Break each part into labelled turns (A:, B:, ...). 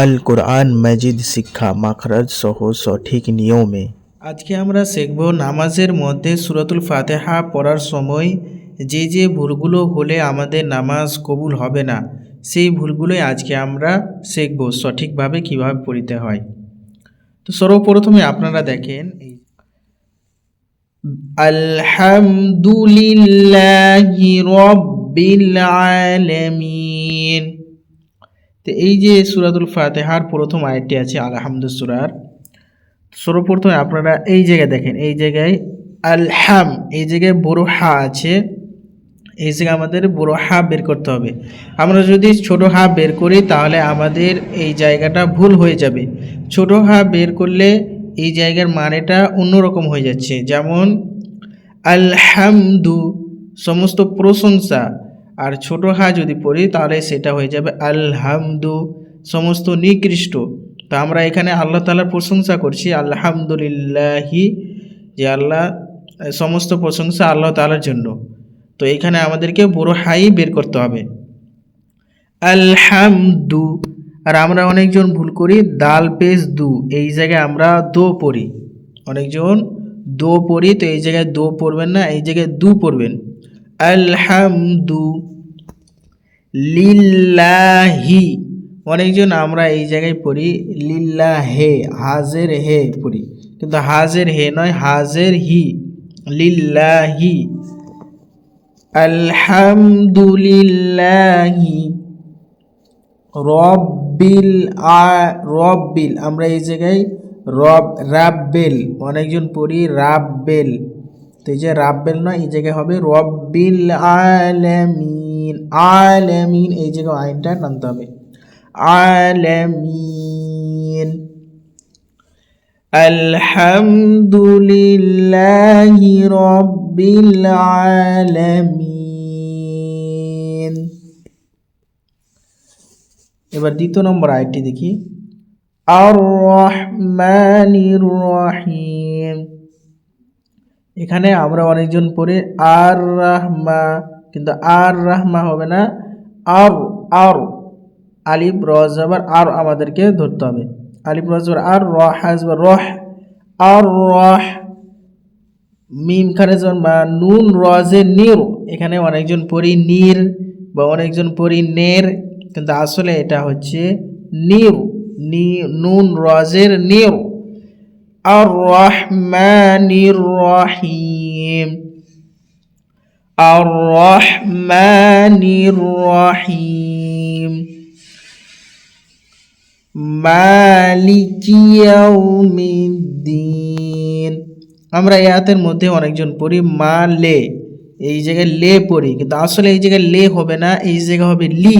A: আল কোরআন মাজিদ শিক্ষা, মাখরাজ সহ সঠিক নিয়মে।
B: আজকে আমরা শিখব নামাজের মধ্যে সুরতুল ফাতেহা পড়ার সময় যে যে ভুলগুলো হলে আমাদের নামাজ কবুল হবে না, সেই ভুলগুলোই আজকে আমরা শিখব সঠিকভাবে কীভাবে পড়িতে হয়। তো সর্বপ্রথমে আপনারা দেখেন এই আলহামদুলিল্লাহি রব্বিল আলামিন। তো এই যে সুরাতুল ফাতেহার প্রথম আয়াতটি আছে আলহামদু সুরার। সর্বপ্রথমে আপনারা এই জায়গায় দেখেন, এই জায়গায় আলহাম, এই জায়গায় বড় হা আছে। এই জায়গায় আমাদের বড় হা বের করতে হবে। আমরা যদি ছোট হা বের করি, তাহলে আমাদের এই জায়গাটা ভুল হয়ে যাবে। ছোট হা বের করলে এই জায়গার মানেটা অন্যরকম হয়ে যাচ্ছে। যেমন, আলহামদু, সমস্ত প্রশংসা আর ছোট হা যদি পড়ি, তাহলে সেটা হয়ে যাবে আলহামদু, সমস্ত নিকৃষ্ট। তো আমরা এখানে আল্লাহ তালার প্রশংসা করছি, আলহামদুলিল্লাহি, যে আল্লাহ, সমস্ত প্রশংসা আল্লাহ তালার জন্য। তো এখানে আমাদেরকে বড় হাই বের করতে হবে। আলহামদু, আর আমরা অনেকজন ভুল করি, দাল পেস দু, এই জায়গায় আমরা দো পড়ি। অনেকজন দো পড়ি, তো এই জায়গায় দো পড়বেন না, এই জায়গায় দু পড়বেন। আলহামদু লিল্লাহি। অনেকজন আমরা এই জায়গায় পড়ি লিল্লা হে হাজের হে পড়ি। কিন্তু হাজের হে নয়, হাজের হি, লিল্লাহি। আলহামদুলিল্লাহি রব্বিল আ, রব্বিল। আমরা এই জায়গায় রব, রাব্বেল। অনেকজন পড়ি, রাব্বেল। তো এই যে রাব্বেল নয়, এই জায়গায় হবে রব্বিল আলামিন আলামিন, এই জায়গায় আইনটা টানতে হবে। আলামিন। আলহামদুলিল্লাহি রব্বিল আলামিন। এবার দ্বিতীয় নম্বর আয়টি দেখি। আর রহমানির রহিম। এখানে আমরা অনেকজন পড়ে আর রাহমা, কিন্তু আর রাহমা হবে না আর আর, আলিফ রজ আবার আর আমাদেরকে ধরতে হবে। আলিফ রজ আবার আর রহ আসবে রহ, আর, রহ, মিম, খানে বা, নুন, রজে, নির। এখানে অনেকজন পড়ি নির বা অনেকজন পড়ি নের, কিন্তু আসলে এটা হচ্ছে নির, নি, নুন, রজের নির। রহিম আর রহমানির রহিম মালিকি ইয়াউমিদ্দিন আমরা এই আয়াতের মধ্যে অনেকজন পড়ি, মা লে। এই জায়গায় লে পড়ি, কিন্তু আসলে এই জায়গায় লে হবে না, এই জায়গা হবে লি।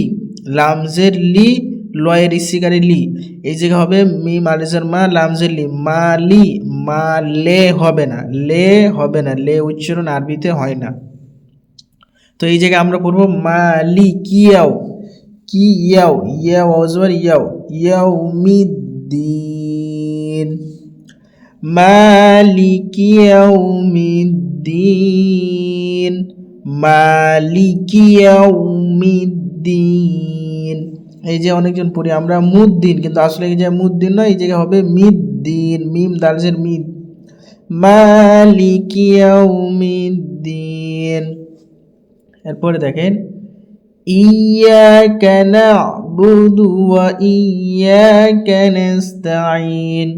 B: লামজের লি লয়ের ইসিকারে লি। এই জায়গা হবে মি মালিজের মা লামজের লি। মা লি, মা লে হবে না। লে হবে না। লে উচ্চারণ আরবিতে হয় না। তো এই জায়গায় আমরা পড়ব মালি কিয়াও কি ইয়াও? ইয়াও? অজবার ইয়াও। ইয়াও মিদ্দিন মালিকি ইয়াউমিদ্দিন? মালিকি এই যে অনেকজন পড়ি, আমরা মুদ্দিন, কিন্তু আসলে এই যে মুদ্দিন নয় এই জায়গায় হবে মিদ্দিন, মিম দার্জের মিদ। মালিকি ইয়াউমিদ্দিন। এরপরে দেখেন ইয়াকা না'বুদু ওয়া ইয়াকা নাস্তাঈন।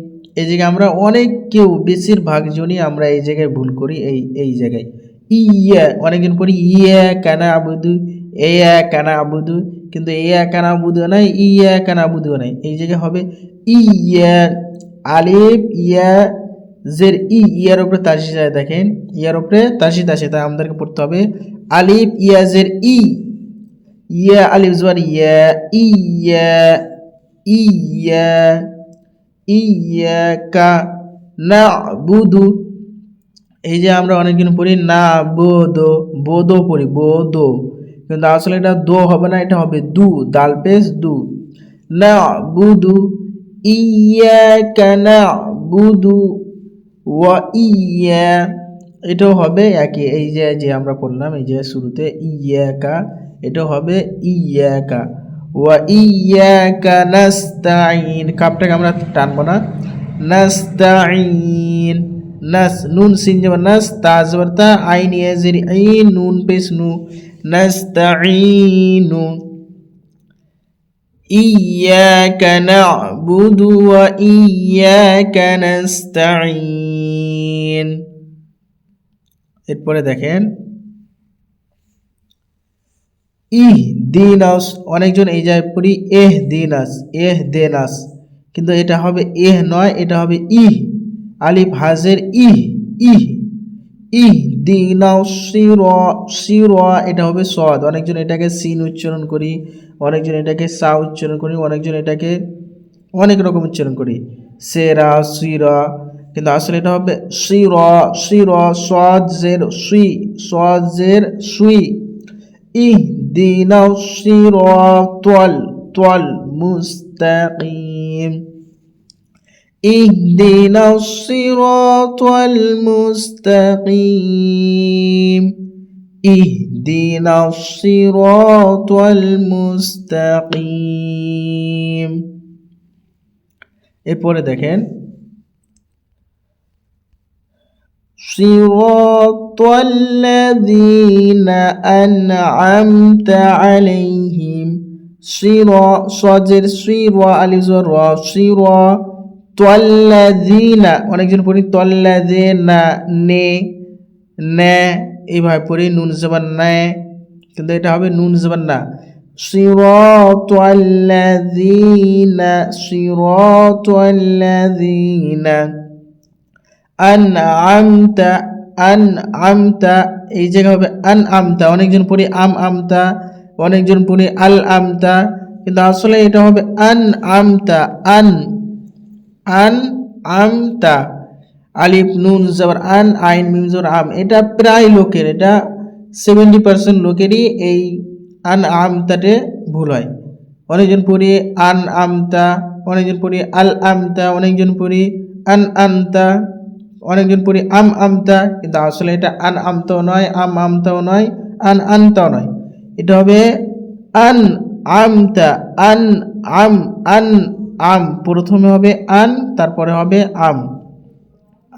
B: এই জায়গায় আমরা অনেক কেউ, বেশিরভাগ জনই আমরা এই জায়গায় ভুল করি, এই এই জায়গায়। ইয়া অনেকজন পড়ি ইয়া কানা আবুদু এয়া কানা আবুদু, কিন্তু এয়া কানা আবুদু নাই, ইয়া কানা আবুদু নাই। এই জায়গায় হবে, ইয়া, আলিফ, ইয়া, জের, ই, ইয়ার উপরে তাসি আছে দেখেন, ইয়ার উপরে তাসি আছে তাই আমাদেরকে পড়তে হবে, আলিফ, ইয়া, জের, ই, ইয়া, আলিফ, জোয়ার, ইয়া ইয়া ইয়া ইয়াকা না বুধু এই যে আমরা অনেকদিন পড়ি, না, বোদো বোদো পড়ি, বোদো। কিন্তু আসলে এটা দো হবে না, এটা হবে দু দাল পেস দু। না বুধু ইয়াকা না বুধু ওয়া ইয়া। এটাও হবে একই, এই যে যে আমরা পড়লাম, এই যে শুরুতে ইয়াকা এটা হবে ইয়াকা ওয়া ইয়াকা নাস্তাইন কাপটাকে আমরা টানবো না। নাস্তাইন নাস, নুন, সিন যেমন নাস তা জবর তা আইন ইয়াজির আইন নুন পেশ নু। নাস্তাইনু إياك نعبد وإياك نستعين এরপরে দেখেন ইহ দিনাস অনেকজন এই জায়গায় পড়ি এহ দিনাস এহ দেনাস কিন্তু এটা হবে এহ নয় এটা হবে ইহ আলিফ হাজের ইহ ইহ ইহ দিনাও শির শির এটা হবে সদ অনেকজন এটাকে সিন উচ্চারণ করি, অনেকজন এটাকে সা উচ্চারণ করি, অনেকজন এটাকে অনেক রকম উচ্চারণ করি। সেরা, সিরা, কিন্তু আসলে এটা হবে শির শির সদ জের সুই সদ জের সুই ইহ দিনাও শির তোয়াল তোয়াল মুস্তাকিম। اهدنا الصراط المستقيم اهدنا الصراط المستقيم এরপরে দেখেন صراط الذين أنعمت عليهم صراط صدر صراط ألف زر صراط তল্লাদিনা অনেকজন পড়ি তল্লাদিনা নে নে এইভাবে পড়ি নুন জবান নে কিন্তু এটা হবে নুন জবান না صراط الذين صراط الذين أنعمت أنعمت এই জায়গা হবে আন আমতা অনেকজন পড়ি আম আমতা অনেকজন পড়ি আল আমতা কিন্তু আসলে এটা হবে আন আমতা আন আন আমতা আলিফ, নুন, জবর, আন, আইন, মিম, জবর, আম। এটা প্রায় লোকের, এটা সেভেন্টি পার্সেন্ট লোকেরই এই আন আমতাতে ভুল হয়। অনেকজন পড়ি আন আমতা অনেকজন পড়ি আল আমতা অনেকজন পড়ি আন আমতা অনেকজন পড়ি আম আমতা কিন্তু আসলে এটা আন আমতাও নয়, আম আমতাও নয়, আন আনতাও নয়। এটা হবে আন আমতা আন, আম, আন আম, প্রথমে হবে আন, তারপরে হবে আম।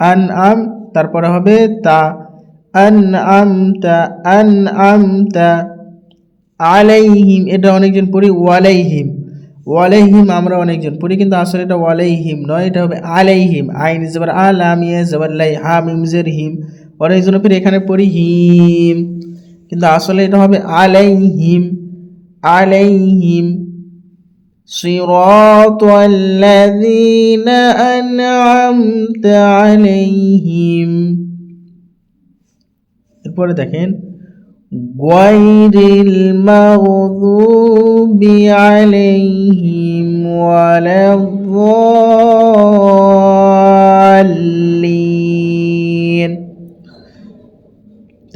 B: আন আম, তারপরে হবে তা। আন আম তা, আন আমতা আলাইহিম, এটা অনেকজন পড়ি, ওয়ালাইহিম। ওয়ালাইহিম আমরা অনেকজন পড়ি, কিন্তু আসলে এটা ওয়ালাইহিম নয়, এটা হবে আলাইহিম। আইন জবর ইয়ে জবর লাই হাম ইম জের, হিম। অনেকজন পড়ি, এখানে পড়ি হিম। কিন্তু আসলে এটা হবে আলাইহিম। আলাইহিম। صراط الذين أنعمت عليهم এরপরে দেখেন গায়রিল মাগদুবি আলাইহিম ওয়ালাদ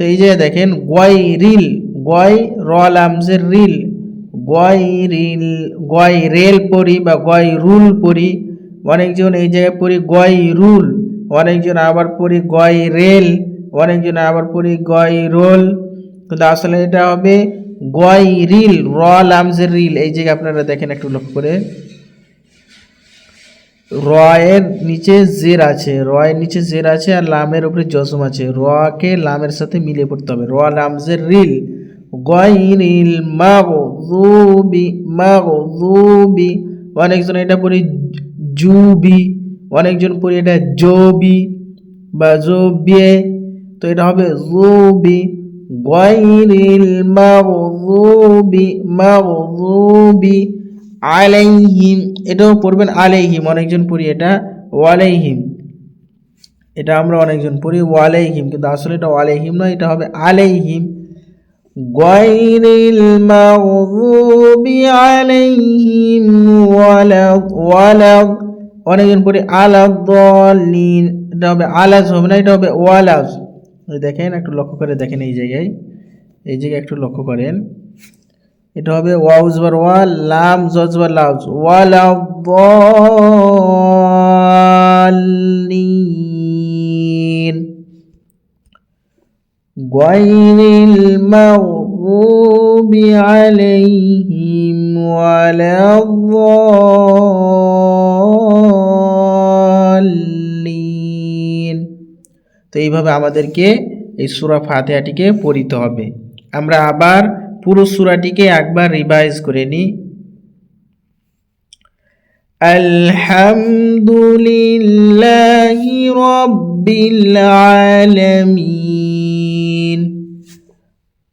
B: তো এই যে দেখেন গয়রিল গয় রল আমজের রিল গয় রিল, গয় রেল পড়ি বা গয় রুল পড়ি অনেকজন এই জায়গায় পড়ি গয় রুল, অনেকজন আবার পড়ি গয় রেল, অনেকজন আবার পড়ি গয় রোল। কিন্তু আসলে এটা হবে গয় রিল রল আমজের রিল, এই জায়গায় আপনারা দেখেন একটু লক্ষ্য করে। রয়ের নিচে জের আছে, রয়ের নিচে জের আছে আর লামের উপরে জসম আছে। রকে লামের সাথে মিলিয়ে পড়তে হবে। র, লামজের, রিল। গয়রিল মাগযুবি মাগযুবি। অনেকজন এটা পড়ি জুবি, অনেকজন পড়ি এটা জবি বা জবিয়ে তো এটা হবে জুবি। গয়রিল মাগযুবি মাগযুবি। আলাইহিম, এটাও পড়বেন আলাইহিম, অনেকজন পড়ি এটা ওয়ালাইহিম। এটা আমরা অনেকজন পড়ি ওয়ালাইহিম, কিন্তু আসলে এটা ওয়ালাইহিম নয়, এটা হবে আলাইহিম। غير المغضوب عليهم ولا ولا অনেকজন পড়ি আলা দলিন এটা হবে আলাজ হবে না এটা হবে ওয়ালাজ দেখেন একটু লক্ষ্য করে দেখেন এই জায়গায় এই জায়গায় একটু লক্ষ্য করেন এটা হবে ওয়াউজ বার ওয়া লাম জজ বার লাউজ ওয়ালা غير المغضوب المغضوب عليهم ولا الضالين তো এইভাবে আমাদেরকে এই সুরা ফাতিহাটিকে পড়িতে হবে আমরা আবার পুরো সুরাটিকে একবার রিভাইজ করে নিই الحمد لله رب العالمين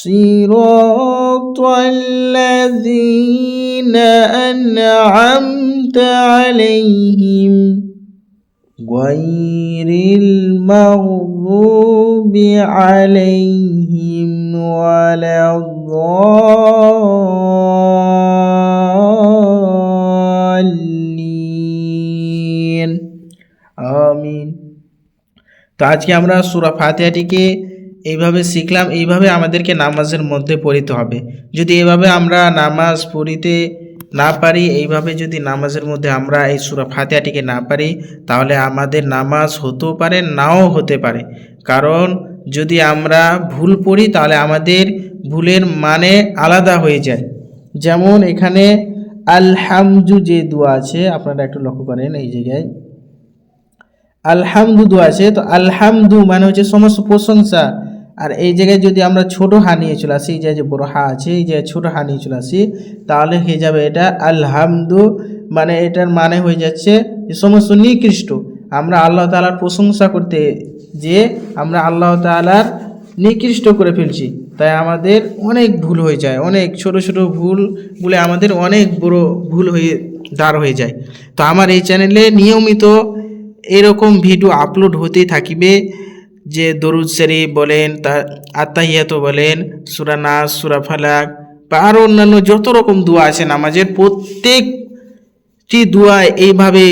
B: صراط الذين أنعمت عليهم غير المغضوب عليهم ولا الضالين আমিন তো আজকে আমরা সুরা ফাতিহাটিকে এইভাবে শিখলাম, এইভাবে আমাদেরকে নামাজের মধ্যে পড়িতে হবে। যদি এভাবে আমরা নামাজ পড়িতে না পারি, এইভাবে যদি নামাজের মধ্যে আমরা এই সুরা ফাতিহাটিকে না পারি, তাহলে আমাদের নামাজ হতেও পারে, নাও হতে পারে। কারণ যদি আমরা ভুল পড়ি, তাহলে আমাদের ভুলের মানে আলাদা হয়ে যায়। যেমন এখানে আলহামদু যে দোয়া আছে, আপনারা একটু লক্ষ্য করেন এই জায়গায়। আলহামদু দোয়া আছে, তো আলহামদু মানে হচ্ছে সমস্ত প্রশংসা। আর এই জায়গায় যদি আমরা ছোট হা নিয়ে চলে আসি, এই যে বড় হা আছে, এই জায়গায় ছোট হা নিয়ে চলে আসি, তাহলে হয়ে যাবে এটা? আলহামদু মানে এটার মানে হয়ে যাচ্ছে যে সমস্ত নিকৃষ্ট। আমরা আল্লাহ তালার প্রশংসা করতে যে আমরা আল্লাহ তালার নিকৃষ্ট করে ফেলছি। তাই আমাদের অনেক ভুল হয়ে যায়, অনেক ছোট ছোট ভুল বলে আমাদের অনেক বড় ভুল হয়ে, দাঁড় হয়ে যায়। তো আমার এই চ্যানেলে নিয়মিত এরকম ভিডিও আপলোড হতেই থাকিবে। যে দরুদ শরীফ বলেন, তা আত্মাহিয়াত বলেন, সুরা নাস, সুরা ফালাক বা আরও অন্যান্য যত রকম দোয়া আছে, নামাজের প্রত্যেকটি দোয়া এইভাবে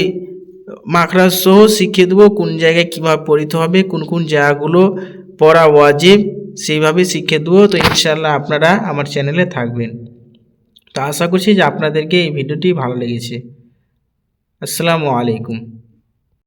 B: মাখরাজ সহ শিখিয়ে দেবো, কোন জায়গায় কীভাবে পড়িতে হবে, কোন কোন জায়গাগুলো পড়া ওয়াজিব, সেইভাবে শিখিয়ে দেবো। তো ইনশাল্লাহ আপনারা আমার চ্যানেলে থাকবেন। তো আশা করছি যে আপনাদেরকে এই ভিডিওটি ভালো লেগেছে। আসসালামু আলাইকুম।